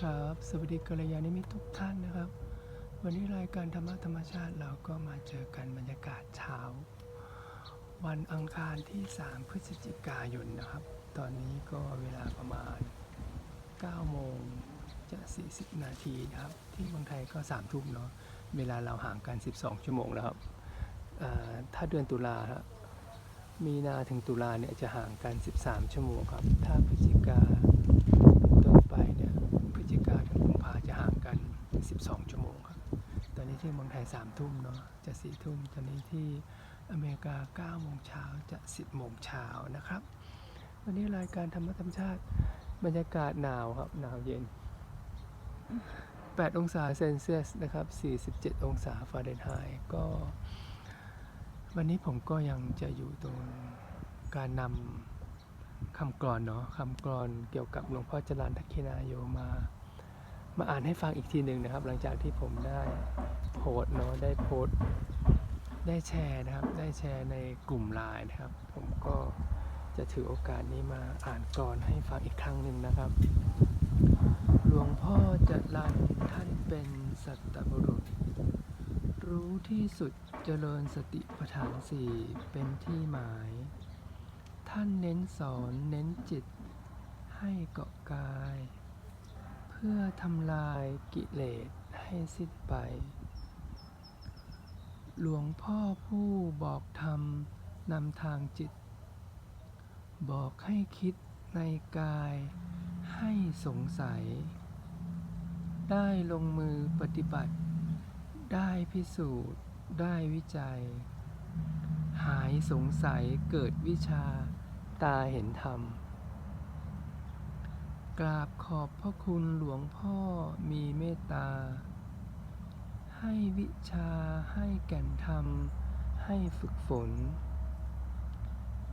ครับ สวัสดีกัลยาณมิตรทุกท่านนะครับ วันนี้รายการธรรมะธรรมชาติเราก็มาเจอกันบรรยากาศเช้า วันอังคารที่ 3 พฤศจิกายนนะครับ ตอนนี้ก็เวลาประมาณ 9 โมงจะ 40 นาทีนะครับ ที่เมืองไทยก็ 3 ทุ่มเนาะเวลาเราห่างกัน 12 ชั่วโมงนะครับถ้าเดือนตุลาฮะมีนาถึงตุลาเนี่ยจะห่างกัน 13 ชั่วโมงครับ ถ้าพฤศจิกา ต้นไปเนี่ยพฤศจิกาถึงกุมภาจะห่างกัน 12 ชั่วโมงครับตอนนี้ที่เมืองไทย3ทุ่มเนาะจะ4ทุ่มตอนนี้ที่อเมริกา9โมงเช้าจะ 10โมงเช้านะครับ วันนี้รายการธรรมธรรมชาติบรรยากาศหนาวครับหนาวเย็น 8 องศาเซนเซียสนะครับ 47 องศาฟาเรนไฮต์ก็ วันนี้ผมก็ยังจะอยู่ตรงการนำคำกรอนเนาะคำกรอนเกี่ยวกับหลวงพ่อจรันทักขินาโยมา มาอ่านให้ฟังอีกทีหนึ่งนะครับ หลังจากที่ผมได้โพสต์เนาะได้โพสต์ได้แชร์นะครับ ได้แชร์ในกลุ่มไลน์นะครับ ผมก็จะถือโอกาสนี้มาอ่านกรอนให้ฟังอีกครั้งหนึ่งนะครับ หลวงพ่อจรันท่านเป็นสัตบุรุษ รู้ที่สุดเจริญสติปัฏฐานสี่เป็นที่หมาย ท่านเน้นสอนเน้นจิตให้เกาะกาย พื่อทำลายกิเลสให้สิ้นไป หลวงพ่อผู้บอกธรรมนำทางจิต บอกให้คิดในกายให้สงสัย ได้ลงมือปฏิบัติ ได้พิสูจน์ ได้วิจัย หายสงสัยเกิดวิชาตาเห็นธรรม กราบขอบพระคุณหลวงพ่อมีเมตตา ให้วิชาให้แก่นธรรม ให้ฝึกฝน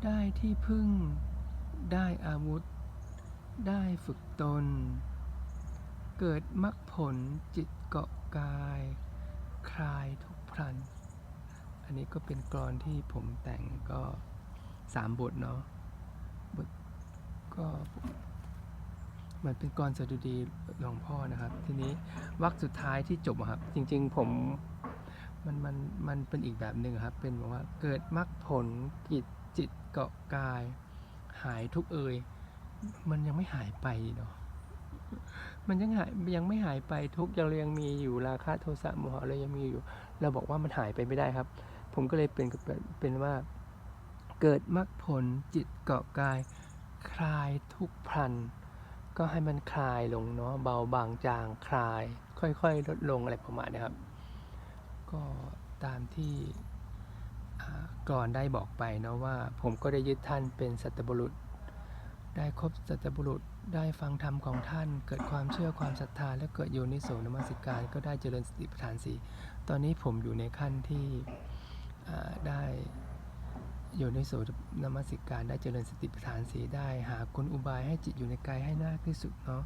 ได้ที่พึ่ง ได้อาวุธ ได้ฝึกตน เกิดมรรคผลจิตเกาะกาย คลายทุกพลัน อันนี้ก็เป็นกรอนที่ผมแต่งก็สามบทเนาะบทก็ มันเป็นกรสดุดีหลวงพ่อนะครับ ทีนี้วรรคสุดท้ายที่จบครับ จริง ๆ ผมมันมันมันเป็นอีกแบบหนึ่งครับ เป็นบอกว่าเกิดมรรคผลกิจจิตเกาะกาย หายทุกเอ่ยมันยังไม่หายไปเนาะมันยังหายยังไม่หายไปทุกยังยังมีอยู่ราคะโทสะโมหะเรายังมีอยู่ เราบอกว่ามันหายไปไม่ได้ครับ ผมก็เลยเป็นเป็นเป็นว่า เกิดมรรคผลจิตเกาะกาย คลายทุกพลัน ก็ให้มันคลายลงเนาะเบาบางจางคลาย ค่อยๆ ลดลงอะไรประมาณนี้ครับ ก็ตามที่ก่อนได้บอกไปเนาะว่าผมก็ได้ยึดท่านเป็นสัตบุรุษ ได้ครบสัตบุรุษได้ฟังธรรมของท่าน เกิดความเชื่อความศรัทธา และเกิดโยนิโสนมัสิการ ก็ได้เจริญสติปัฏฐานสี่ตอนนี้ผมอยู่ในขั้นที่ได้ โยนิโสนมัสิการได้เจริญสติปัฏฐานสีได้ หากลอุบายให้จิตอยู่ในกายให้มากที่สุดเนาะ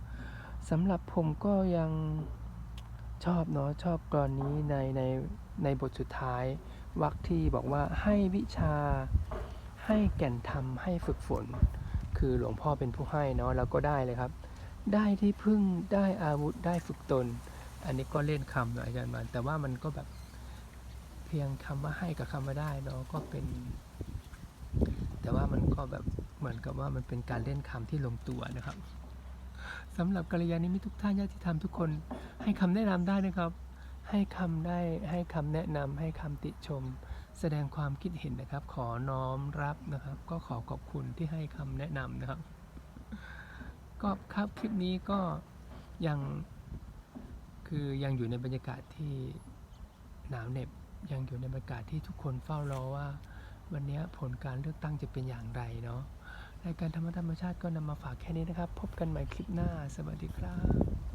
สำหรับผมก็ยังชอบเนาะชอบกรอนนี้ในในในบทสุดท้ายวรรคที่บอกว่าให้วิชาให้แก่นธรรมให้ฝึกฝน คือหลวงพ่อเป็นผู้ให้เนาะเราก็ได้เลยครับ ได้ที่พึ่งได้อาวุธได้ฝึกตน อันนี้ก็เล่นคำหน่อยอาจารย์มันแต่ว่ามันก็แบบเพียงคำว่าให้กับคำว่าได้เนาะก็เป็น แต่ว่ามันก็แบบเหมือนกับว่ามันเป็นการเล่นคำที่ลงตัวนะครับสำหรับกัลยาณมิตรทุกท่านญาติธรรมทุกคนให้คำแนะนำได้นะครับ ให้คำได้ให้คำแนะนำให้คำติชม แสดงความคิดเห็นนะครับ ขอน้อมรับนะครับ ก็ขอขอบคุณที่ให้คำแนะนำนะครับ ก็ครับคลิปนี้ก็ยังคือยังอยู่ในบรรยากาศที่หนาวเหน็บยังอยู่ในบรรยากาศที่ทุกคนเฝ้ารอว่า วันนี้ผลการเลือกตั้งจะเป็นอย่างไรเนาะรายการธรรมธรรมชาติก็นำมาฝากแค่นี้นะครับ พบกันใหม่คลิปหน้า สวัสดีครับ